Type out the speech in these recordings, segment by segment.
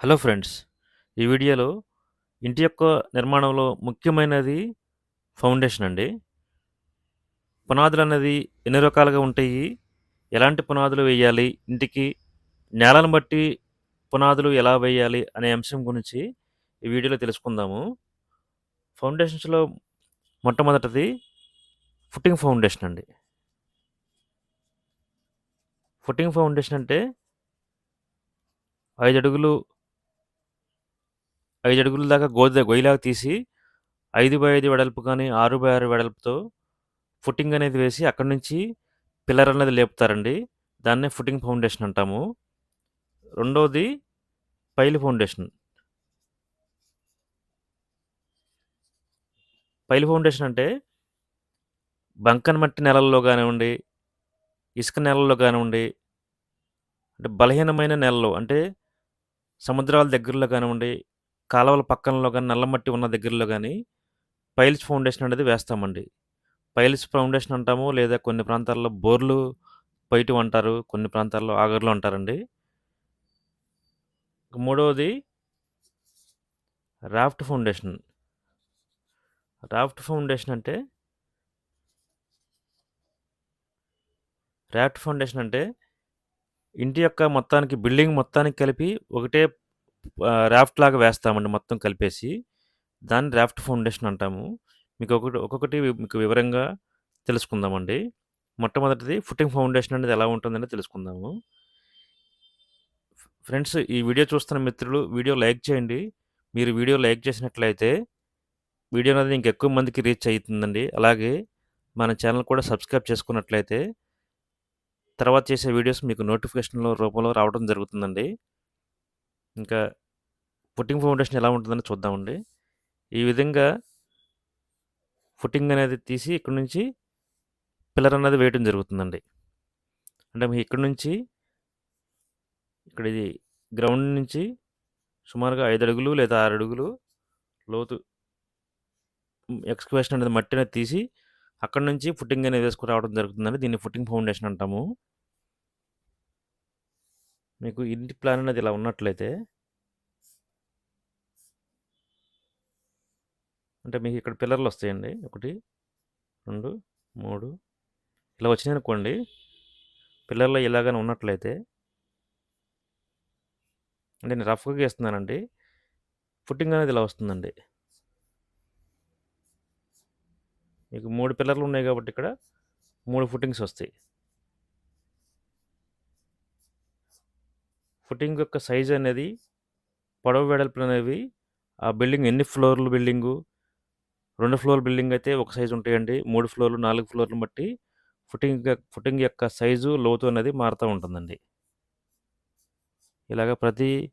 Hello friends ఈ వీడియోలో ఇంటి యొక్క నిర్మాణంలో ముఖ్యమైనది ఫౌండేషన్ అండి. పునాదులు అనేది ఎన్ని రకాలుగా ఉంటాయి? ఎలాంటి పునాదులు వేయాలి? ఇంటికి నేలను బట్టి పునాదులు ఎలా వేయాలి అనే అంశం గురించి ఈ వీడియోలో తెలుసుకుందాము. ఫౌండేషన్స్లో మొట్టమొదటిది ఫుట్టింగ్ ఫౌండేషన్ అండి. ఫుట్టింగ్ ఫౌండేషన్ అంటే ఐదు అడుగులు ఐదు అడుగుల దాకా గోద గొయ్యిలాగా తీసి ఐదు బై ఐదు వెడల్పు కానీ ఆరు బై ఆరు వెడల్పుతో ఫుటింగ్ అనేది వేసి అక్కడి నుంచి పిల్లర్ అనేది లేపుతారండి. దాన్నే ఫుటింగ్ ఫౌండేషన్ అంటాము. రెండవది పైలు ఫౌండేషన్. పైలు ఫౌండేషన్ అంటే బంకన్ మట్టి నెలల్లో కానివ్వండి ఇసుక నెలల్లో కానివ్వండి అంటే బలహీనమైన నెలలు అంటే సముద్రాల దగ్గరలో కానివ్వండి కాలువల పక్కనలో కానీ నల్ల మట్టి ఉన్న దగ్గరలో కానీ పైల్స్ ఫౌండేషన్ అనేది వేస్తామండి. పైల్స్ ఫౌండేషన్ అంటాము లేదా కొన్ని ప్రాంతాల్లో బోర్లు పైటు అంటారు కొన్ని ప్రాంతాల్లో ఆగర్లు అంటారండి. మూడవది రాఫ్ట్ ఫౌండేషన్. రాఫ్ట్ ఫౌండేషన్ అంటే రాఫ్ట్ ఫౌండేషన్ అంటే ఇంటి యొక్క మొత్తానికి బిల్డింగ్ మొత్తానికి కలిపి ఒకటే రాఫ్ట్ లాగా వేస్తామండి మొత్తం కలిపేసి. దాన్ని రాఫ్ట్ ఫౌండేషన్ అంటాము. మీకు ఒకటి ఒక్కొక్కటి మీకు వివరంగా తెలుసుకుందామండి. మొట్టమొదటిది ఫుటింగ్ ఫౌండేషన్ అనేది ఎలా ఉంటుందని తెలుసుకుందాము. ఫ్రెండ్స్ ఈ వీడియో చూస్తున్న మిత్రులు వీడియో లైక్ చేయండి. మీరు వీడియో లైక్ చేసినట్లయితే వీడియో అనేది ఇంకెక్కువ మందికి రీచ్ అవుతుందండి అలాగే మన ఛానల్ కూడా సబ్స్క్రైబ్ చేసుకున్నట్లయితే తర్వాత చేసే వీడియోస్ మీకు నోటిఫికేషన్లో రూపంలో రావడం జరుగుతుందండి. ఇంకా ఫుటింగ్ ఫౌండేషన్ ఎలా ఉంటుందని చూద్దామండి. ఈ విధంగా ఫుటింగ్ అనేది తీసి ఇక్కడ నుంచి పిల్లర్ అనేది వేయటం జరుగుతుందండి. అంటే మీ ఇక్కడ నుంచి ఇక్కడ ఇది గ్రౌండ్ నుంచి సుమారుగా ఐదు అడుగులు లేదా ఆరు అడుగులు లోతు ఎక్స్క్వేషన్ అనేది మట్టి అనేది తీసి అక్కడ నుంచి ఫుటింగ్ అనేది వేసుకుని రావడం జరుగుతుందండి. దీన్ని ఫుటింగ్ ఫౌండేషన్ అంటాము. మీకు ఇంటి ప్లాన్ అనేది ఇలా ఉన్నట్లయితే అంటే మీకు ఇక్కడ పిల్లర్లు వస్తాయండి. ఒకటి రెండు మూడు. ఇలా వచ్చినాయి అనుకోండి. పిల్లర్లు ఇలాగనే ఉన్నట్లయితే అంటే నేను రఫ్గా గీస్తున్నానండి. ఫుట్టింగ్ అనేది ఇలా వస్తుందండి. మీకు మూడు పిల్లర్లు ఉన్నాయి కాబట్టి ఇక్కడ మూడు ఫుట్టింగ్స్ వస్తాయి. ఫుట్టింగ్ యొక్క సైజ్ అనేది పొడవు వెడల్పులు అనేవి ఆ బిల్డింగ్ ఎన్ని ఫ్లోర్లు బిల్డింగు? రెండు ఫ్లోర్ బిల్డింగ్ అయితే ఒక సైజు ఉంటాయండి. మూడు ఫ్లోర్లు నాలుగు ఫ్లోర్లు బట్టి ఫుటింగ్ యొక్క- ఫుటింగ్ యొక్క సైజు లోతు అనేది మారుతూ ఉంటుందండి. ఇలాగ ప్రతి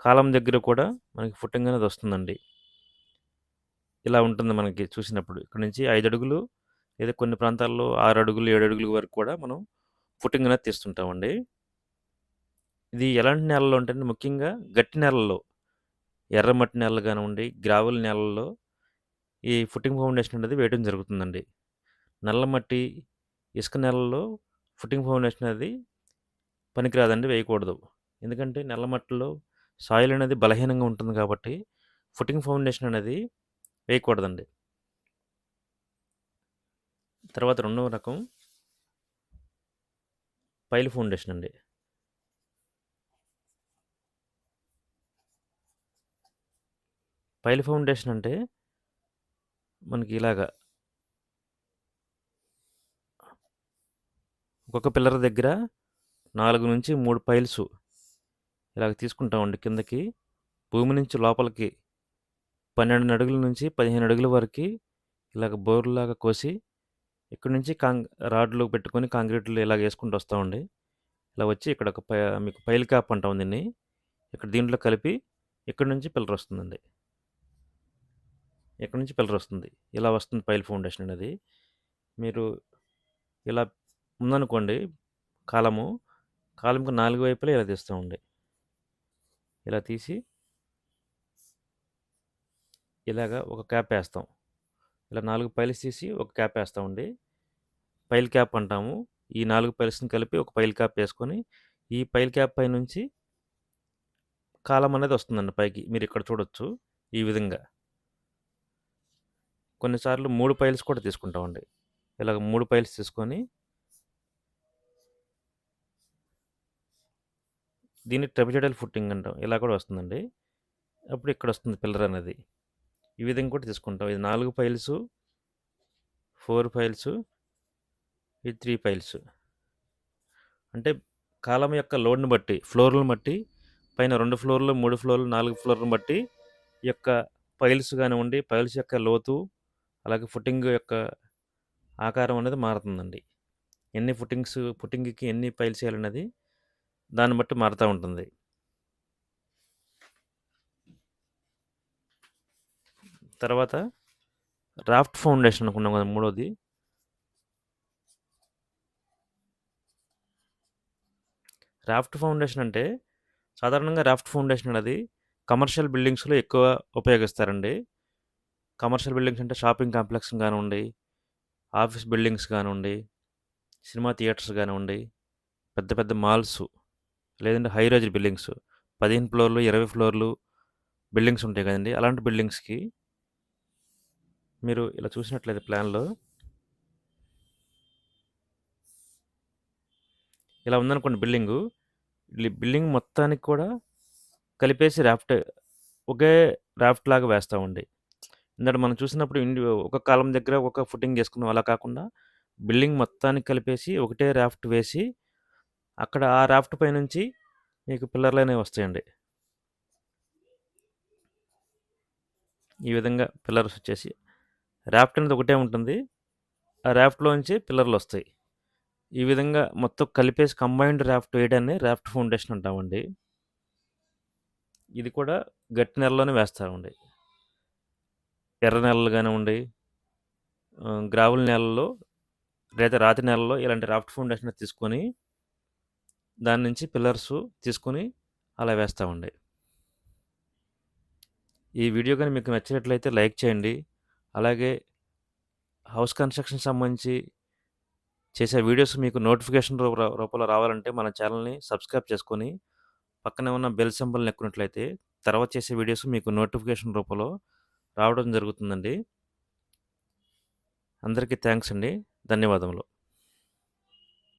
కాలం దగ్గర కూడా మనకి ఫుటింగ్ అనేది వస్తుందండి. ఇలా ఉంటుంది మనకి చూసినప్పుడు. ఇక్కడ నుంచి ఐదు అడుగులు లేదా కొన్ని ప్రాంతాల్లో ఆరు అడుగులు ఏడు అడుగుల వరకు కూడా మనం ఫుటింగ్ అనేది తీస్తుంటామండి. ఇది ఎలాంటి నేలల్లో అంటే ముఖ్యంగా గట్టి నేలల్లో. ఎర్రమట్టి నేలలు కానివ్వండి గ్రావెల్ నేలల్లో ఈ ఫుట్టింగ్ ఫౌండేషన్ అనేది వేయడం జరుగుతుందండి. నల్లమట్టి ఇసుక నేలల్లో ఫుట్టింగ్ ఫౌండేషన్ అనేది పనికిరాదండి వేయకూడదు. ఎందుకంటే నల్ల మట్టిలో సాయిల్ అనేది బలహీనంగా ఉంటుంది కాబట్టి ఫుట్టింగ్ ఫౌండేషన్ అనేది వేయకూడదండి. తర్వాత రెండవ రకం పైల్ ఫౌండేషన్ అండి. పైల్ ఫౌండేషన్ అంటే మనకి ఇలాగా ఒక్కొక్క పిల్లర్ దగ్గర నాలుగు నుంచి మూడు పైల్స్ ఇలాగ తీసుకుంటామండి కిందకి. భూమి నుంచి లోపలికి పన్నెండు అడుగుల నుంచి పదిహేను అడుగుల వరకు ఇలాగ బోర్లాగా కోసి ఇక్కడ నుంచి కాంగ్ రాడ్లు పెట్టుకొని కాంక్రీట్లు ఇలాగ వేసుకుంటూ వస్తామండి. ఇలా వచ్చి ఇక్కడ ఒక పై మీకు పైల్ క్యాప్ అంటాం దీన్ని. ఇక్కడ దీంట్లో కలిపి ఇక్కడ నుంచి పిల్లర్ వస్తుందండి. ఇక్కడ నుంచి పిల్లర్ వస్తుంది. ఇలా వస్తుంది పైల్ ఫౌండేషన్ అనేది. మీరు ఇలా ఉందనుకోండి కాలము కాలంకు నాలుగు వైపులా ఇలా తీస్తామండి ఇలా తీసి ఇలాగా ఒక క్యాప్ వేస్తాం. ఇలా నాలుగు పైల్స్ తీసి ఒక క్యాప్ వేస్తామండి పైల్ క్యాప్ అంటాము. ఈ నాలుగు పైల్స్ని కలిపి ఒక పైల్ క్యాప్ వేసుకొని ఈ పైల్ క్యాప్ పై నుంచి కాలం అనేది వస్తుందండి పైకి. మీరు ఇక్కడ చూడొచ్చు ఈ విధంగా. కొన్నిసార్లు మూడు పైల్స్ కూడా తీసుకుంటామండి. ఇలాగ మూడు పైల్స్ తీసుకొని దీన్ని ట్రెపెజోయిడల్ ఫుట్టింగ్ అంటాం. ఇలా కూడా వస్తుందండి. అప్పుడు ఇక్కడ వస్తుంది పిల్లర్ అనేది. ఈ విధంగా కూడా తీసుకుంటాం. ఇది నాలుగు ఫైల్స్ ఫోర్ ఫైల్స్ ఇది త్రీ పైల్స్. అంటే కాలం యొక్క లోడ్‌ని బట్టి, ఫ్లోర్‌లను బట్టి పైన రెండు ఫ్లోర్‌లు, మూడు ఫ్లోర్‌లు, నాలుగు ఫ్లోర్‌లను బట్టి ఈ యొక్క పైల్స్ కానివ్వండి పైల్స్ యొక్క లోతు, అలాగే ఫుట్టింగ్ యొక్క ఆకారం అనేది మారుతుందండి. ఎన్ని ఫుట్టింగ్స్ ఫుట్టింగ్‌కి ఎన్ని పైల్స్ చేయాలనేది దాన్ని బట్టి మారుతూ ఉంటుంది. తర్వాత రాఫ్ట్ ఫౌండేషన్ అనుకున్నాం కదా! మూడోది. రాఫ్ట్ ఫౌండేషన్ అంటే సాధారణంగా రాఫ్ట్ ఫౌండేషన్ అనేది కమర్షియల్ బిల్డింగ్స్‌లో ఎక్కువ ఉపయోగిస్తారండి. కమర్షియల్ బిల్డింగ్స్ అంటే షాపింగ్ కాంప్లెక్స్ కానివ్వండి ఆఫీస్ బిల్డింగ్స్ కానివ్వండి సినిమా థియేటర్స్ కానివ్వండి పెద్ద పెద్ద మాల్స్ లేదంటే హై రైజ్ బిల్డింగ్స్ 15 ఫ్లోర్‌లు, 20 ఫ్లోర్‌లు బిల్డింగ్స్ ఉంటాయి కదండీ! అలాంటి బిల్డింగ్స్‌కి మీరు ఇలా చూసినట్లయితే ప్లాన్‌లో ఇలా ఉందనుకోండి బిల్డింగు. బిల్డింగ్ మొత్తానికి కూడా కలిపేసి రాఫ్ట్ ఒకే రాఫ్ట్ లాగా వేస్తామండి. ఇందాక మనం చూసినప్పుడు ఇండి ఒక కాలం దగ్గర ఒక ఫుట్టింగ్ చేసుకున్నాం. అలా కాకుండా బిల్డింగ్ మొత్తానికి కలిపేసి ఒకటే రాఫ్ట్ వేసి అక్కడ ఆ రాఫ్ట్ పైనుంచి మీకు పిల్లర్‌లనేవి వస్తాయండి. ఈ విధంగా పిల్లర్స్ వచ్చేసి రాఫ్ట్ అనేది ఒకటే ఉంటుంది. ఆ రాఫ్ట్‌లోంచి పిల్లర్‌లొస్తాయి. ఈ విధంగా మొత్తం కలిపేసి కంబైన్డ్ రాఫ్ట్ వేయడాన్ని రాఫ్ట్ ఫౌండేషన్ అంటామండి. ఇది కూడా గట్టి నేలలోనే వేస్తామండి. ఎర్ర నేలలు కానివ్వండి గ్రావుల గ్రావెల్ నేలల్లో లేదా రాతి నేలల్లో ఇలాంటి రాఫ్ట్ ఫౌండేషన్ తీసుకొని దాని నుంచి పిల్లర్స్ తీసుకొని అలా వేస్తామండి. ఈ వీడియో కానీ మీకు నచ్చినట్లయితే లైక్ చేయండి. అలాగే హౌస్ కన్స్ట్రక్షన్ సంబంధించి చేసే వీడియోస్ మీకు నోటిఫికేషన్ రూప రూపంలో రావాలంటే మన ఛానల్ని సబ్స్క్రైబ్ చేసుకొని పక్కనే ఉన్న బెల్ సింబల్ నొక్కినట్లయితే తర్వాత చేసే వీడియోస్ మీకు నోటిఫికేషన్ రూపంలో రావడం జరుగుతుందండి. అందరికీ థ్యాంక్స్ అండి. ధన్యవాదములు.